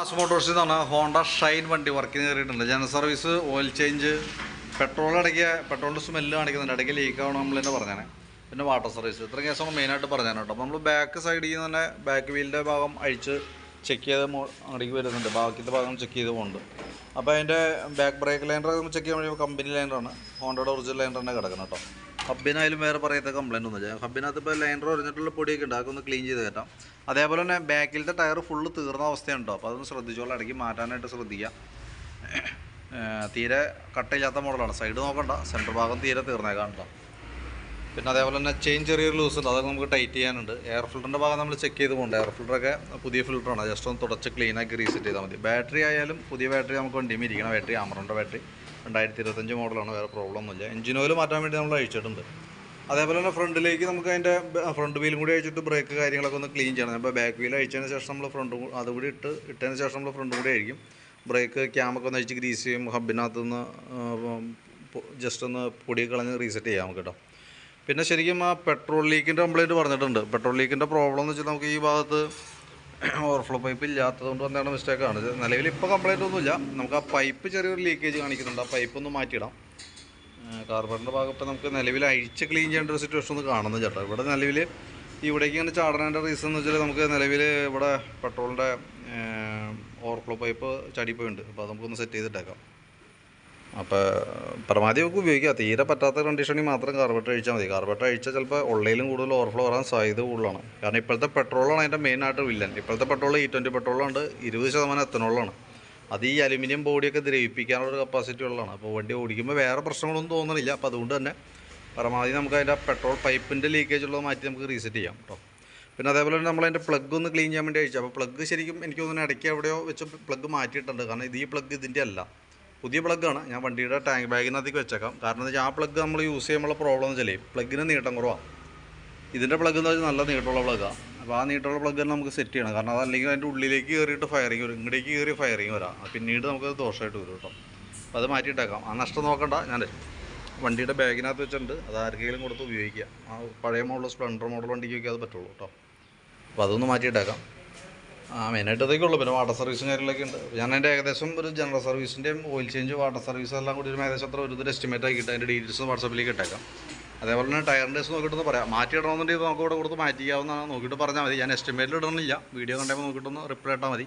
Mass മോട്ടോഴ്സിൽ നിന്നാണ് Honda Shine വണ്ടി വർക്കിന് കയറിയിട്ടുണ്ട് general service oil change petrol അടക്കിയ പെട്രോളിന്റെ സ്മെല്ല് കാണിക്കുന്നുണ്ട്. ഇടയ്ക്ക് ലീക്ക് ആവണം നമ്മൾ തന്നെ പറഞ്ഞാണ് പിന്നെ വാട്ടർ സർവീസ് ഇത്രയും കേസാണ് മെയിനായിട്ട് പറഞ്ഞാണ് കേട്ടോ. അപ്പോൾ നമ്മൾ ബാക്ക് സൈഡിൽ നിന്ന് തന്നെ ബാക്ക് വീലിന്റെ ഭാഗം അഴിച്ച് ചെക്ക് ചെയ്ത് അങ്ങോട്ടേക്ക് വരുന്നുണ്ട്. ബാക്കിന്റെ ഭാഗം ചെക്ക് ചെയ്ത് പോകുന്നുണ്ട് അപ്പോൾ അതിന്റെ ബാക്ക് ബ്രേക്ക് ലൈനർ ചെക്ക് ചെയ്യാൻ കമ്പനി ലൈനറാണ് ഹോണ്ടയുടെ ഒറിജിനൽ ലൈനർ തന്നെ കിടക്കുന്നത് കേട്ടോ. ഹബിനായാലും വേറെ പറയത്ത കംപ്ലൈന്റ് ചെയ്യാം ഹബിനകത്ത് ഇപ്പോൾ ലൈനർ ഒറിഞ്ഞിട്ടുള്ള പൊടിയൊക്കെ ഉണ്ട് അതൊക്കെ ഒന്ന് ക്ലീൻ ചെയ്ത് കയറ്റാം അതേപോലെ തന്നെ ബാക്കിലത്തെ ടയർ ഫുള്ള് തീർന്ന അവസ്ഥയുണ്ടോ? അപ്പോൾ അതൊന്ന് ശ്രദ്ധിച്ചോളാം. ഇടയ്ക്ക് മാറ്റാനായിട്ട് ശ്രദ്ധിക്കുക തീരെ കട്ടില്ലാത്ത മോഡലാണ്. സൈഡ് നോക്കണ്ട. സെന്റർ ഭാഗം തീരെ തീർന്നേ കാണണ്ട പിന്നെ അതേപോലെ തന്നെ ചെയിൻ ചെറിയ ലൂസ് ഉണ്ട്. അതൊക്കെ നമുക്ക് ടൈറ്റ് ചെയ്യാനുണ്ട്. എയർ ഫിൽറ്ററിന്റെ ഭാഗം നമ്മൾ ചെക്ക് ചെയ്ത് പോകണ്ട. എയർ ഫിൽറ്ററൊക്കെ പുതിയ ഫിൽറ്ററാണ് ജസ്റ്റ് ഒന്ന് തുടച്ച് ക്ലീനാക്കി റീസെറ്റ് ചെയ്താൽ മതി. ബാറ്ററി ആയാലും പുതിയ ബാറ്ററി നമുക്ക് വണ്ടിയും ഇരിക്കണം ബാറ്ററി ആമറിന്റെ ബാറ്ററി രണ്ടായിരത്തി ഇരുപത്തഞ്ച് മോഡലാണ് വേറെ പ്രോബ്ലം ഒന്നുമില്ല എഞ്ചിൻ ഓയിൽ മാറ്റാൻ വേണ്ടി നമ്മൾ അഴിച്ചിട്ടുണ്ട്. അതേപോലെ തന്നെ ഫ്രണ്ടിലേക്ക് നമുക്ക് അതിന്റെ ഫ്രണ്ട് വീലും കൂടി അഴിച്ചിട്ട് ബ്രേക്ക് കാര്യങ്ങളൊക്കെ ഒന്ന് ക്ലീൻ ചെയ്യണം. അപ്പോൾ ബാക്ക് വീൽ അഴിച്ചതിന് ശേഷം നമ്മൾ ഫ്രണ്ട് അതുകൂടി ഇട്ട് ഇട്ടതിന് ശേഷം നമ്മൾ ഫ്രണ്ട് കൂടി അഴിക്കും. ബ്രേക്ക് ക്യാമൊക്കെ ഒന്ന് അഴിച്ച് ഗ്രീസ് ചെയ്യും ഹബിനകത്ത് നിന്ന് ജസ്റ്റ് ഒന്ന് പൊടി കളഞ്ഞ് റീസെറ്റ് ചെയ്യാം നമുക്ക് കേട്ടോ. പിന്നെ ശരിക്കും ആ പെട്രോൾ ലീക്കിന്റെ കംപ്ലൈന്റ് പറഞ്ഞിട്ടുണ്ട്. പെട്രോൾ ലീക്കിന്റെ പ്രോബ്ലം എന്ന് വെച്ചാൽ നമുക്ക് ഈ ഭാഗത്ത് ഓവർഫ്ലോ പൈപ്പ് ഇല്ലാത്തതുകൊണ്ട് വന്നതാണ് മിസ്റ്റേക്കാണ് നിലവിൽ ഇപ്പോൾ കംപ്ലൈന്റ് ഒന്നുമില്ല. നമുക്ക് ആ പൈപ്പ് ചെറിയൊരു ലീക്കേജ് കാണിക്കുന്നുണ്ട്. ആ പൈപ്പ് ഒന്ന് മാറ്റിയിടാം. കാർബണിന്റെ ഭാഗം ഇപ്പോൾ നമുക്ക് നിലവിൽ അഴിച്ച് ക്ലീൻ ചെയ്യേണ്ട ഒരു സിറ്റുവേഷൻ ഒന്ന് കാണുന്നു ചേട്ടാ. ഇവിടെ നിലവിൽ ഇവിടേക്ക് ഇങ്ങനെ ചാടാനുള്ള റീസൺ എന്ന് വെച്ചാൽ നമുക്ക് നിലവിൽ ഇവിടെ പെട്രോളിന്റെ ഓവർഫ്ലോ പൈപ്പ് ചടിപ്പോയിട്ടുണ്ട് അപ്പോൾ അത് നമുക്കൊന്ന് സെറ്റ് ചെയ്തിട്ടേക്കാം. അപ്പോൾ പരമാവധി നമുക്ക് ഉപയോഗിക്കാം തീരെ പറ്റാത്ത കണ്ടീഷനിൽ മാത്രം കാർബറേറ്റർ അഴിച്ചാൽ മതി. കാർബറേറ്റർ അഴിച്ചാൽ ചിലപ്പോൾ ഉള്ളിലും കൂടുതൽ ഓവർഫ്ലോ വരാൻ സാധ്യത കൂടുതലാണ്. കാരണം ഇപ്പോഴത്തെ പെട്രോളാണ് അതിന്റെ മെയിൻ ആയിട്ട് വില്ലൻ ഇപ്പോഴത്തെ പെട്രോൾ ഈ ട്വന്റി പെട്രോളുണ്ട് ഇരുപത് ശതമാനം എത്തനോളാണ് അത് ഈ അലുമിനിയം ബോഡിയൊക്കെ ദ്രവിപ്പിക്കാനുള്ള ഒരു കപ്പാസിറ്റി ഉള്ളതാണ്. അപ്പോൾ വണ്ടി ഓടിക്കുമ്പോൾ വേറെ പ്രശ്നങ്ങളൊന്നും തോന്നണില്ല. അപ്പോൾ അതുകൊണ്ട് തന്നെ പരമാവധി നമുക്ക് അതിന്റെ പെട്രോൾ പൈപ്പിന്റെ ലീക്കേജ് ഉള്ളത് മാറ്റി നമുക്ക് റീസെറ്റ് ചെയ്യാം കേട്ടോ പിന്നെ അതേപോലെ തന്നെ നമ്മൾ അതിന്റെ പ്ലഗ് ഒന്ന് ക്ലീൻ ചെയ്യാൻ വേണ്ടി അയച്ചു. അപ്പോൾ പ്ലഗ് ശരിക്കും എനിക്ക് തോന്നുന്നു ഇടയ്ക്ക് എവിടെയോ വെച്ച് പ്ലഗ് മാറ്റിയിട്ടുണ്ട്. കാരണം ഇത് ഈ പ്ലഗ് ഇതിന്റെ അല്ല. പുതിയ പ്ലഗ്ഗാണ് ഞാൻ വണ്ടിയുടെ ടാങ്ക് ബാഗിനകത്തേക്ക് വെച്ചേക്കാം. കാരണം എന്താ വെച്ചാൽ ആ പ്ലഗ് നമ്മൾ യൂസ് ചെയ്യുമ്പോൾ പ്രോബ്ലം എന്ന് വെച്ചാൽ പ്ലഗിന് നീട്ടം കുറവാണ്. ഇതിന്റെ പ്ലഗ് എന്ന് വെച്ചാൽ നല്ല നീട്ടമുള്ള പ്ലഗ്ഗാണ് അപ്പോൾ ആ നീട്ടമുള്ള പ്ലഗ് തന്നെ നമുക്ക് സെറ്റ് ചെയ്യണം. കാരണം അതല്ലെങ്കിൽ അതിന്റെ ഉള്ളിലേക്ക് കയറിയിട്ട് ഫയറിങ് വരും. ഇങ്ങോട്ടേക്ക് കയറി ഫയറിങ് വരാം. പിന്നീട് നമുക്ക് ദോഷമായിട്ട് വരും കേട്ടോ. അപ്പോൾ അത് മാറ്റിയിട്ടേക്കാം. ആ നഷ്ടം നോക്കണ്ട. ഞാൻ വണ്ടിയുടെ ബാഗിനകത്ത് വെച്ചിട്ടുണ്ട്. അത് ആർക്കെങ്കിലും കൊടുത്ത് ഉപയോഗിക്കുക ആ പഴയ മോഡൽ സ്പ്ലെൻഡർ മോഡൽ വണ്ടിക്ക് അത് പറ്റുള്ളൂ കേട്ടോ. അപ്പോൾ അതൊന്ന് മാറ്റിയിട്ടേക്കാം. ആ മെയിനായിട്ട് ഇതൊക്കെ ഉള്ളൂ. പിന്നെ വാട്ടർ സർവീസും കാര്യങ്ങളൊക്കെ ഉണ്ട്. ഞാൻ അതിന്റെ ഏകദേശം ഒരു ജനറൽ സർവീസിന്റെയും ഓയിൽ ചേഞ്ച് വാട്ടർ സർവീസ് എല്ലാം കൂടി ഒരു ഏകദേശം അത്ര ഒരു എസ്റ്റിമേറ്റ് ആക്കിയിട്ട് അതിന്റെ ഡീറ്റെയിൽസ് വാട്സപ്പിലേക്ക് ഇട്ടേക്കാം. അതേപോലെ തന്നെ ടയറിന്റെ ഡേസ് നോക്കിയിട്ടൊന്ന് പറയാം. മാറ്റി ഇടണമെന്നുണ്ടെങ്കിൽ നമുക്ക് ഇവിടെ കൊടുത്ത് മാറ്റിക്കാവുന്നതാണ്. നോക്കിയിട്ട് പറഞ്ഞാൽ മതി. ഞാൻ എസ്റ്റിമേറ്റിൽ ഇടണില്ല വീഡിയോ കണ്ടപ്പോൾ നോക്കിയിട്ടൊന്ന് റിപ്ലൈ ഇട്ടാൽ മതി.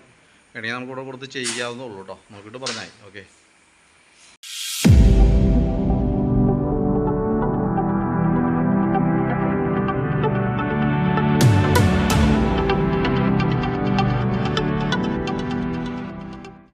വേണമെങ്കിൽ നമുക്ക് ഇവിടെ കൊടുത്ത് ചെയ്യാവുന്നേ ഉള്ളൂ കേട്ടോ നോക്കിയിട്ട് പറഞ്ഞാൽ മതി. ഓക്കെ